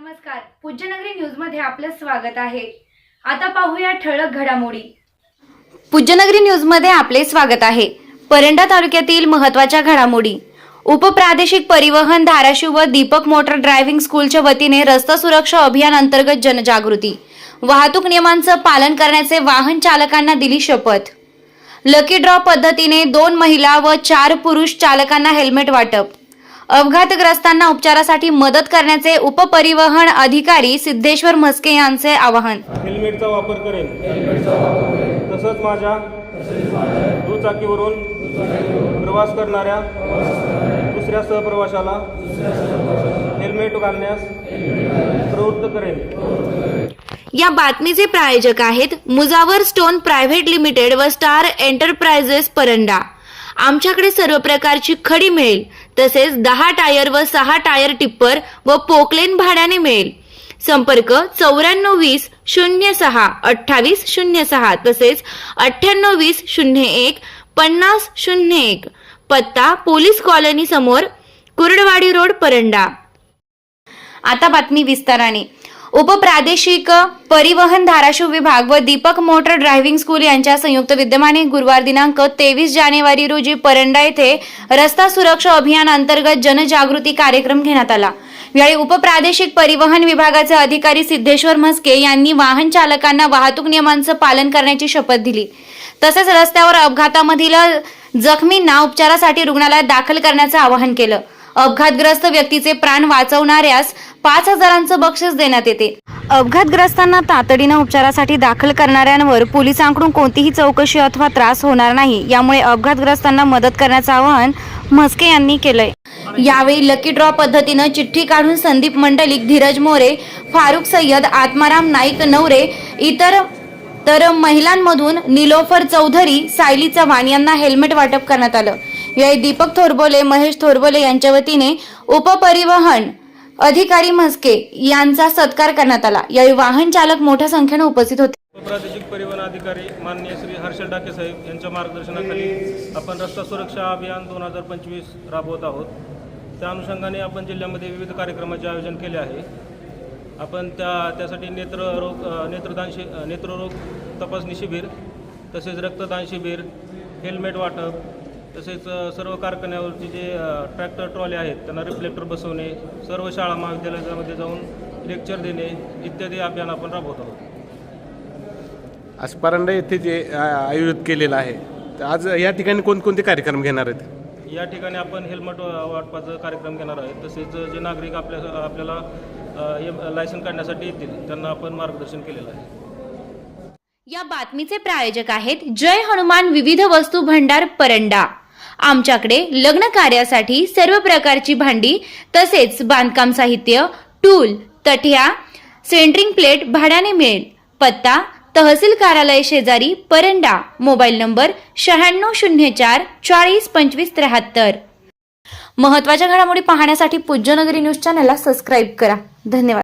नमस्कार. पूज्यनगरी न्यूजमध्ये आपलं स्वागत आहे. आता पाहूया ठळक घडामोडी. पूज्यनगरी न्यूजमध्ये आपले स्वागत आहे. परंडा तालुक्यातील महत्त्वाच्या घडामोडी. उपप्रादेशिक परिवहन धाराशिव व दीपक मोटर ड्रायव्हिंग स्कूलच्या वतीने रस्ता सुरक्षा अभियान अंतर्गत जनजागृती. वाहतूक नियमांचं पालन करण्याचे वाहन चालकांना दिली शपथ. लकी ड्रॉ पद्धतीने दोन महिला व चार पुरुष चालकांना हेल्मेट वाटप. अपघातग्रस्तांना उपचारासाठी मदत करण्याचे उपपरिवहन अधिकारी सिद्धेश्वर म्हस्के यांचे आवाहन. हेल्मेटचा वापर करेन. तसंच माझ्या दुचाकीवरून प्रवास करणाऱ्या दुसऱ्या सहप्रवाशाला हेल्मेट घालण्यास प्रवृत्त करेन. या बातमीचे प्रायोजक आहेत मुजावर स्टोन प्रायव्हेट लिमिटेड व स्टार एंटरप्राइजेस परंडा. आमच्याकडे सर्व प्रकारची खडी मिळेल. तसेच दहा टायर व सहा टायर टिप्पर व पोकलेन भाड्याने मिळेल. संपर्क चौऱ्याण्णव वीस शून्य सहा अठ्ठावीस शून्य सहा तसेच अठ्ठ्याण्णव वीस शून्य एक पन्नास शून्य एक. पत्ता पोलीस कॉलनी समोर कुर्डवाडी रोड परंडा. आता बातमी विस्ताराने. उपप्रादेशिक परिवहन धाराशिव विभाग व दीपक मोटर ड्रायव्हिंग स्कूल यांच्या संयुक्त विद्यमाने गुरुवार दिनांक तेवीस जानेवारी रोजी परंडा येथे रस्ता सुरक्षा अभियान अंतर्गत जनजागृती कार्यक्रम घेण्यात आला. यावेळी उपप्रादेशिक परिवहन विभागाचे अधिकारी सिद्धेश्वर म्हस्के यांनी वाहन चालकांना वाहतूक नियमांचं पालन करण्याची शपथ दिली. तसेच रस्त्यावर अपघातामधील जखमींना उपचारासाठी रुग्णालयात दाखल करण्याचं आवाहन केलं. अपघातग्रस्त व्यक्तीचे प्राण वाचवणाऱ्यास पाच हजारांचं बक्षीस देण्यात येते. अपघातग्रस्तांना तातडीनं उपचारासाठी दाखल करणाऱ्यांवर पोलिसांकडून कोणतीही चौकशी अथवा त्रास होणार नाही. यामुळे अपघातग्रस्तांना मदत करण्याचं आवाहन म्हस्के यांनी केलंय. यावेळी लकी ड्रॉ पद्धतीनं चिठ्ठी काढून संदीप मंडलिक धीरज मोरे फारुख सय्यद आत्माराम नाईक नवरे इतर तर महिलांमधून निलोफर चौधरी सायली चव्हाण यांना हेल्मेट वाटप करण्यात आलं. यावेळी दीपक थोरबोले महेश थोरबोले यांच्या वतीने उपपरिवहन अधिकारी म्हस्के यांचा सत्कार करण्यात आला. यावेळी वाहन चालक मोठ्या संख्येने उपस्थित होते. प्रादेशिक परिवहन अधिकारी माननीय श्री हर्षल डाके साहेब यांच्या मार्गदर्शनाखाली आपण रस्ता सुरक्षा अभियान दोन हजार पंचवीस राबवत आहोत. त्या अनुषंगाने आपण जिल्ह्यामध्ये विविध कार्यक्रमाचे आयोजन केले आहे. आपण त्या त्यासाठी नेत्ररोग रोग नेत्रदान शि नेत्ररोग तपासणी शिबिर तसेच रक्तदान शिबिर हेल्मेट वाटप तसेच सर्व कारखान्यावरती जे ट्रॅक्टर ट्रॉले आहेत त्यांना रिफ्लेक्टर बसवणे सर्व शाळा महाविद्यालयामध्ये जाऊन लेक्चर देणे इत्यादी अभियान आपण राबवत आहोत. आज परांडा येथे जे आयोजित केलेलं आहे तर आज या ठिकाणी कोणकोणते कार्यक्रम घेणार आहेत? या ठिकाणी आपण हेल्मेट वाटपाचा कार्यक्रम घेणार आहे. तसेच जे नागरिक आपल्या आपल्याला लायसन काढण्यासाठी येतील त्यांना आपण मार्गदर्शन केलेलं आहे. या बातमीचे प्रायोजक आहेत जय हनुमान विविध वस्तू भंडार परंडा. आमच्याकडे लग्न कार्यासाठी सर्व प्रकारची भांडी तसेच बांधकाम साहित्य टूल तठ्या सेंटरिंग प्लेट भाड्याने मिळेल. पत्ता तहसील कार्यालय शेजारी परंडा मोबाईल नंबर शहाण्णव शून्य चार चाळीस पंचवीस त्र्याहत्तर. महत्त्वाच्या घडामोडी पाहण्यासाठी पूज्यनगरी न्यूज चॅनलला सबस्क्राईब करा. धन्यवाद.